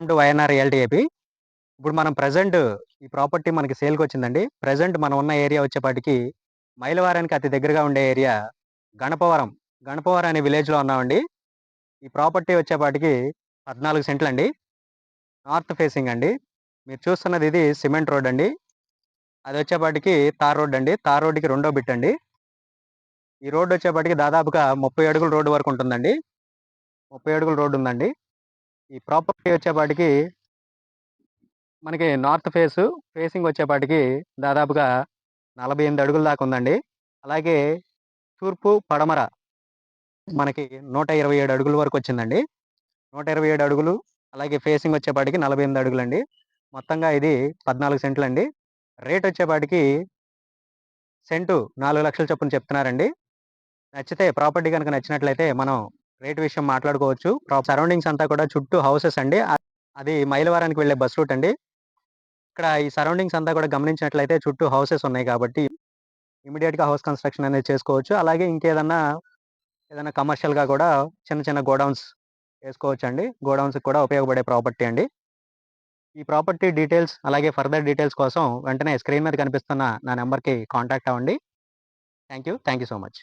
To YNR realty AP ఇప్పుడు మనం present ఈ ప్రాపర్టీ మనకి సేల్కి వచ్చిందండి. ప్రజెంట్ మనం ఉన్న ఏరియా వచ్చేపాటికి మైలవారానికి అతి దగ్గరగా ఉండే ఏరియా గణపవరం. గణపవరం అనే విలేజ్లో ఉన్నామండి. ఈ ప్రాపర్టీ వచ్చేపాటికి పద్నాలుగు సెంట్లు అండి. నార్త్ ఫేసింగ్ అండి. మీరు చూస్తున్నది ఇది సిమెంట్ రోడ్ అండి. అది వచ్చేపాటికి తార్ రోడ్ అండి. తార్ రోడ్డుకి రెండో బిట్ అండి. ఈ రోడ్డు వచ్చేపాటికి దాదాపుగా ముప్పై అడుగుల రోడ్డు వరకు ఉంటుందండి. ముప్పై అడుగుల రోడ్డు ఉందండి. ఈ ప్రాపర్టీ వచ్చేపాటికి మనకి నార్త్ ఫేసు ఫేసింగ్ వచ్చేపాటికి దాదాపుగా నలభై ఎనిమిది అడుగుల దాకా ఉందండి. అలాగే తూర్పు పడమర మనకి నూట ఇరవై ఏడు అడుగుల వరకు వచ్చిందండి. నూట ఇరవై ఏడు అడుగులు అలాగే ఫేసింగ్ వచ్చేపాటికి నలభై ఎనిమిది అడుగులు అండి మొత్తంగా ఇది పద్నాలుగు సెంట్లు అండి రేట్ వచ్చేపాటికి సెంటు నాలుగు లక్షల చొప్పున చెప్తున్నారండి. నచ్చితే ప్రాపర్టీ కనుక నచ్చినట్లయితే మనం రేట్ విషయం మాట్లాడుకోవచ్చు. సరౌండింగ్స్ అంతా కూడా చుట్టూ హౌసెస్ అండి. అది మైలవరానికి వెళ్ళే బస్ రూట్ అండి. ఇక్కడ ఈ సరౌండింగ్స్ అంతా కూడా గమనించినట్లయితే చుట్టూ హౌసెస్ ఉన్నాయి కాబట్టి ఇమీడియట్గా హౌస్ కన్స్ట్రక్షన్ అనేది చేసుకోవచ్చు. అలాగే ఇంకేదన్నా ఏదైనా కమర్షియల్గా కూడా చిన్న చిన్న గోడౌన్స్ వేసుకోవచ్చు అండి గోడౌన్స్కి కూడా ఉపయోగపడే ప్రాపర్టీ అండి. ఈ ప్రాపర్టీ డీటెయిల్స్ అలాగే ఫర్దర్ డీటెయిల్స్ కోసం వెంటనే స్క్రీన్ మీద కనిపిస్తున్న నా నెంబర్కి కాంటాక్ట్ అవ్వండి. Thank you thank you so much